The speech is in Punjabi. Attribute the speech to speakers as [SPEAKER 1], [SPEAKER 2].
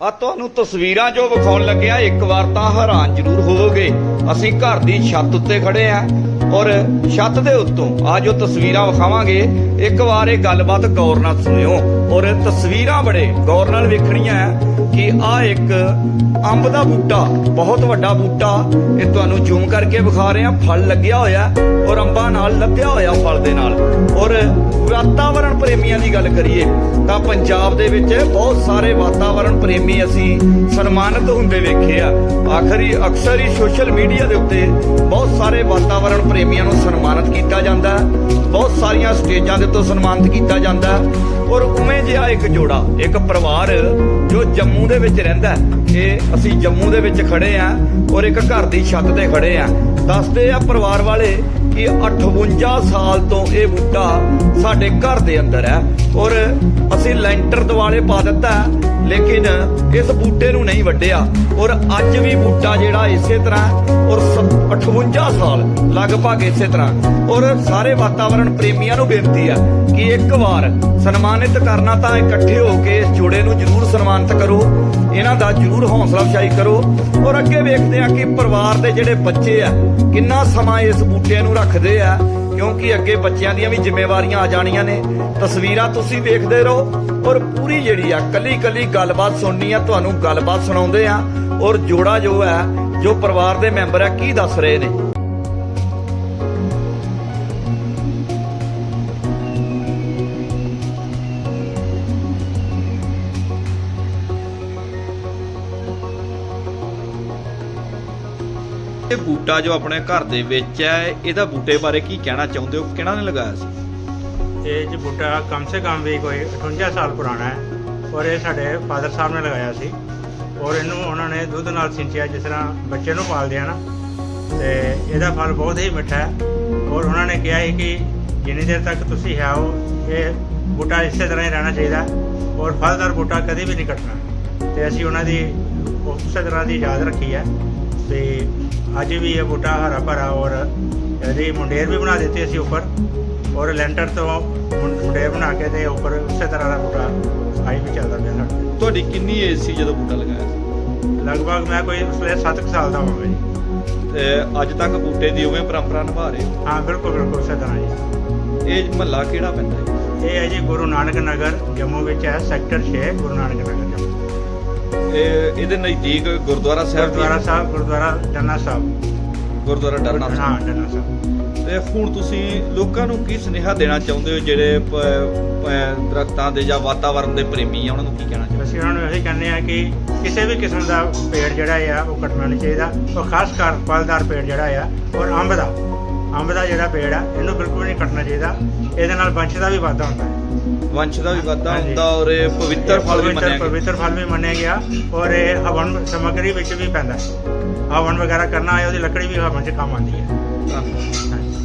[SPEAKER 1] ਆ ਤੁਹਾਨੂੰ ਤਸਵੀਰਾਂ ਜੋ ਵਿਖਾਉਣ ਲੱਗਿਆ ਇੱਕ ਵਾਰ ਤਾਂ ਹੈਰਾਨ ਜ਼ਰੂਰ ਹੋਵੋਗੇ। ਅਸੀਂ ਘਰ ਦੀ ਛੱਤ ਉੱਤੇ ਖੜੇ ਆ ਔਰ ਛੱਤ ਦੇ ਉੱਤੋਂ ਆ ਜੋ ਤਸਵੀਰਾਂ ਵਿਖਾਵਾਂਗੇ, ਇੱਕ ਵਾਰ ਇਹ ਗੱਲਬਾਤ ਗੌਰ ਨਾਲ ਸੁਣਿਓ। ਔਰ ਤਸਵੀਰਾਂ ਬੜੇ ਗੌਰ ਨਾਲ ਵੇਖਣੀਆਂ ਹੈ ਕਿ ਆ ਇੱਕ ਅੰਬ ਦਾ ਬੂਟਾ, ਬਹੁਤ ਵੱਡਾ ਬੂਟਾ, ਇਹ ਤੁਹਾਨੂੰ ਜ਼ੂਮ ਕਰਕੇ ਵਿਖਾ ਰਹੇ ਆ ਫਲ ਲੱਗਿਆ ਹੋਇਆ ਔਰ ਅੰਬਾਂ ਨਾਲ ਲੱਦਿਆ ਹੋਇਆ ਫਲ ਦੇ ਨਾਲ। ਔਰ ਵਾਤਾਵਰਣ ਪ੍ਰੇਮੀਆਂ ਦੀ ਗੱਲ ਕਰੀਏ, ਤਾਂ ਪੰਜਾਬ ਦੇ ਵਿੱਚ ਬਹੁਤ ਸਾਰੇ ਵਾਤਾਵਰਣ ਪ੍ਰੇਮੀ ਅਸੀਂ ਸਨਮਾਨਿਤ ਹੁੰਦੇ ਵੇਖੇ ਆ, ਆਖਰੀ ਅਕਸਰ ਹੀ ਸੋਸ਼ਲ ਮੀਡੀਆ ਦੇ ਉੱਤੇ ਬਹੁਤ ਸਾਰੇ ਵਾਤਾਵਰਣ ਪ੍ਰੇਮੀਆਂ ਨੂੰ ਸਨਮਾਨਿਤ ਕੀਤਾ ਜਾਂਦਾ, ਬਹੁਤ ਸਾਰੀਆਂ ਸਟੇਜਾਂ ਦੇ ਉੱਤੇ ਸਨਮਾਨਿਤ ਕੀਤਾ ਜਾਂਦਾ। ਔਰ ਉਵੇਂ ਜਿਹਾ ਇੱਕ ਜੋੜਾ, ਇੱਕ ਪਰਿਵਾਰ ਜੋ ਜੰਮੂ ਦੇ ਵਿੱਚ ਰਹਿੰਦਾ ਇਹ ਅਸੀਂ ਜੰਮੂ ਦੇ ਵਿੱਚ ਖੜੇ ਆ ਔਰ ਇੱਕ ਘਰ ਦੀ ਛੱਤ ਤੇ ਖੜੇ ਆ। ਦੱਸਦੇ ਆ ਪਰਿਵਾਰ ਵਾਲੇ ਕਿ 58 ਸਾਲ ਤੋਂ ਇਹ ਬੂਟਾ ਸਾਡੇ ਘਰ ਦੇ ਅੰਦਰ ਹੈ ਔਰ ਅਸੀਂ ਲੈਂਟਰ ਦਿਵਾਲੇ ਪਾ ਦਿੱਤਾ ਲੇਕਿਨ ਇਸ ਬੂਟੇ ਨੂੰ ਨਹੀਂ ਵੱਢਿਆ। ਔਰ ਅੱਜ ਵੀ ਬੂਟਾ ਜਿਹੜਾ ਇਸੇ ਤਰ੍ਹਾਂ, ਔਰ 58 ਸਾਲ ਲਗਭਗ ਇਸੇ ਤਰ੍ਹਾਂ। ਔਰ ਸਾਰੇ ਵਾਤਾਵਰਣ ਪ੍ਰੇਮੀਆਂ ਨੂੰ ਬੇਨਤੀ ਹੈ ਕਿ ਇੱਕ ਵਾਰ ਸਨਮਾਨਿਤ ਕਰਨਾ ਤਾਂ ਇਕੱਠੇ ਹੋ ਕੇ ਇਸ ਜੋੜੇ ਨੂੰ ਜ਼ਰੂਰ ਸਨਮਾਨਿਤ ਕਰੋ। ਇਹਨਾਂ ਦਾ ਜ਼ਰੂਰ ਹੌਸਲਾ ਅਫਜ਼ਾਈ ਕਰੋ। ਔਰ ਅੱਗੇ ਵੇਖਦੇ ਆ ਕਿ ਪਰਿਵਾਰ ਦੇ ਜਿਹੜੇ ਬੱਚੇ ਆ, ਕਿੰਨਾ ਸਮਾਂ ਇਸ ਬੂਟੇ ਨੂੰ ਰੱਖਦੇ ਆ। ਕਿਉਂਕਿ ਅੱਗੇ ਬੱਚਿਆਂ ਦੀਆਂ ਵੀ ਜ਼ਿੰਮੇਵਾਰੀਆਂ ਆ ਜਾਣੀਆਂ ਨੇ। ਤਸਵੀਰਾਂ ਤੁਸੀਂ ਵੇਖਦੇ ਰਹੋ ਔਰ ਪੂਰੀ ਜਿਹੜੀ ਆ ਕੱਲੀ ਕੱਲੀ ਗੱਲਬਾਤ ਸੁਣਨੀ ਆ, ਤੁਹਾਨੂੰ ਗੱਲਬਾਤ ਸੁਣਾਉਂਦੇ ਆ ਔਰ ਜੋੜਾ ਜੋ ਹੈ, ਜੋ ਪਰਿਵਾਰ ਦੇ ਮੈਂਬਰ ਆ, ਕੀ ਦੱਸ ਰਹੇ ਨੇ? ਇਹ ਬੂਟਾ ਜੋ ਆਪਣੇ ਘਰ ਦੇ ਵਿੱਚ ਹੈ, ਇਹਦਾ ਬੂਟੇ ਬਾਰੇ ਕੀ ਕਹਿਣਾ ਚਾਹੁੰਦੇ ਹੋ? ਕਿਹਨਾਂ ਨੇ ਲਗਾਇਆ ਸੀ?
[SPEAKER 2] ਇਹ ਜੀ ਬੂਟਾ ਕਮ ਸੇ ਕਮ ਵੀ ਕੋਈ 58 ਸਾਲ ਪੁਰਾਣਾ ਹੈ ਔਰ ਇਹ ਸਾਡੇ ਫਾਦਰ ਸਾਹਿਬ ਨੇ ਲਗਾਇਆ ਸੀ ਔਰ ਇਹਨੂੰ ਉਹਨਾਂ ਨੇ ਦੁੱਧ ਨਾਲ ਸਿੰਚਿਆ ਜਿਸ ਤਰ੍ਹਾਂ ਬੱਚੇ ਨੂੰ ਪਾਲਦੇ ਆ ਨਾ, ਤੇ ਇਹਦਾ ਫਲ ਬਹੁਤ ਹੀ ਮਿੱਠਾ ਹੈ ਔਰ ਉਹਨਾਂ ਨੇ ਕਿਹਾ ਹੈ ਕਿ ਜਿੰਨੀ ਦੇਰ ਤੱਕ ਤੁਸੀਂ ਹੈ ਹੋ, ਇਹ ਬੂਟਾ ਇਸੇ ਤਰ੍ਹਾਂ ਹੀ ਰਹਿਣਾ ਚਾਹੀਦਾ ਔਰ ਫਲਦਾਰ ਬੂਟਾ ਕਦੇ ਵੀ ਨਹੀਂ ਕੱਟਣਾ। ਤੇ ਅਸੀਂ ਉਹਨਾਂ ਦੀ ਉਸੇ ਤਰ੍ਹਾਂ ਦੀ ਯਾਦ ਰੱਖੀ ਹੈ। ਤੇ ਅੱਜ ਵੀ ਇਹ ਬੂਟਾ ਹਰਾ ਭਰਾ ਔਰ ਇਹਦੀ ਮੁੰਡੇਰ ਵੀ ਬਣਾ ਦਿੱਤੀ ਅਸੀਂ ਉੱਪਰ ਔਰ ਲੈਂਟਰ ਤੋਂ ਮੁੰਡੇਰ ਬਣਾ ਕੇ ਤੇ ਉੱਪਰ ਉਸੇ ਤਰ੍ਹਾਂ ਦਾ ਬੂਟਾ ਆਈ ਵੀ ਚੱਲਦਾ ਪਿਆ ਸਾਡੇ
[SPEAKER 1] ਤੁਹਾਡੀ ਕਿੰਨੀ ਏਜ ਸੀ ਜਦੋਂ ਬੂਟਾ ਲਗਾਇਆ ਸੀ?
[SPEAKER 2] ਲਗਭਗ ਮੈਂ ਕੋਈ ਉਸ ਵੇਲੇ 7 ਸਾਲ ਦਾ ਹੋਵਾਂਗਾ ਜੀ।
[SPEAKER 1] ਤੇ ਅੱਜ ਤੱਕ ਬੂਟੇ ਦੀ ਉਵੇਂ ਪਰੰਪਰਾ ਨਿਭਾ ਰਹੇ ਹੋ?
[SPEAKER 2] ਹਾਂ ਬਿਲਕੁਲ ਬਿਲਕੁਲ ਉਸੇ ਤਰ੍ਹਾਂ ਜੀ।
[SPEAKER 1] ਇਹ ਮਹੱਲਾ ਕਿਹੜਾ ਪੈਂਦਾ ਹੈ
[SPEAKER 2] ਇਹ ਹੈ ਜੀ ਗੁਰੂ ਨਾਨਕ ਨਗਰ ਜੰਮੂ ਵਿੱਚ ਹੈ ਸੈਕਟਰ 6 ਗੁਰੂ ਨਾਨਕ ਨਗਰ ਜੰਮੂ।
[SPEAKER 1] ਇਹ ਇਹਦੇ ਨਜ਼ਦੀਕ ਗੁਰਦੁਆਰਾ ਸਾਹਿਬ।
[SPEAKER 2] ਗੁਰਦੁਆਰਾ ਸਾਹਿਬ ਗੁਰਦੁਆਰਾ ਡੰਨਾ ਸਾਹਿਬ।
[SPEAKER 1] ਗੁਰਦੁਆਰਾ ਡਰਨਾ
[SPEAKER 2] ਹਾਂ
[SPEAKER 1] ਸਾਹਿਬ।
[SPEAKER 2] ਡੰਨਾ ਸਾਹਿਬ।
[SPEAKER 1] ਤੇ ਹੁਣ ਤੁਸੀਂ ਲੋਕਾਂ ਨੂੰ ਕੀ ਸੁਨੇਹਾ ਦੇਣਾ ਚਾਹੁੰਦੇ ਹੋ ਜਿਹੜੇ ਪ- ਪ- ਦਰਖਤਾਂ ਦੇ ਜਾਂ ਵਾਤਾਵਰਣ ਦੇ ਪ੍ਰੇਮੀ ਆ? ਉਹਨਾਂ ਨੂੰ ਕੀ ਕਹਿਣਾ ਚਾਹੁੰਦੇ
[SPEAKER 2] ਅਸੀਂ ਉਹਨਾਂ ਨੂੰ ਇਹੀ ਕਹਿੰਦੇ ਆ ਕਿ ਕਿਸੇ ਵੀ ਕਿਸਮ ਦਾ ਪੇੜ ਜਿਹੜਾ ਆ ਉਹ ਕੱਟਣਾ ਨਹੀਂ ਚਾਹੀਦਾ। ਔਰ ਖਾਸ ਕਰ ਫਲਦਾਰ ਪੇੜ ਜਿਹੜਾ ਆ ਔਰ ਅੰਬ ਦਾ। ਅੰਬ ਦਾ ਜਿਹੜਾ ਪੇੜ ਆ ਇਹਨੂੰ ਬਿਲਕੁਲ ਨਹੀਂ ਕੱਟਣਾ ਚਾਹੀਦਾ। ਇਹਦੇ ਨਾਲ ਵੰਸ਼ ਦਾ ਵੀ ਵਾਧਾ ਹੁੰਦਾ ਹੈ।
[SPEAKER 1] ਵੰਸ਼ ਦਾ ਵੀ ਵਾਧਾ
[SPEAKER 2] ਹਾਂਜੀ।
[SPEAKER 1] ਹੁੰਦਾ ਔਰ ਇਹ ਪਵਿੱਤਰ ਫਲ ਵੀ
[SPEAKER 2] ਪਵਿੱਤਰ-
[SPEAKER 1] ਮੰਨਿਆ ਗਿਆ
[SPEAKER 2] ਪਵਿੱਤਰ ਫਲ ਵੀ ਮੰਨਿਆ ਗਿਆ ਔਰ ਇਹ ਹਵਨ ਸਮੱਗਰੀ ਵਿੱਚ ਵੀ ਪੈਂਦਾ ਹੈ ਹਵਨ ਵਗੈਰਾ ਕਰਨਾ ਹੈ ਉਹਦੀ ਲੱਕੜੀ ਵੀ ਹਵਨ 'ਚ ਕੰਮ ਆਉਂਦੀ ਹੈ
[SPEAKER 1] ਧੰਨਵਾਦ।
[SPEAKER 2] ਹਾਂਜੀ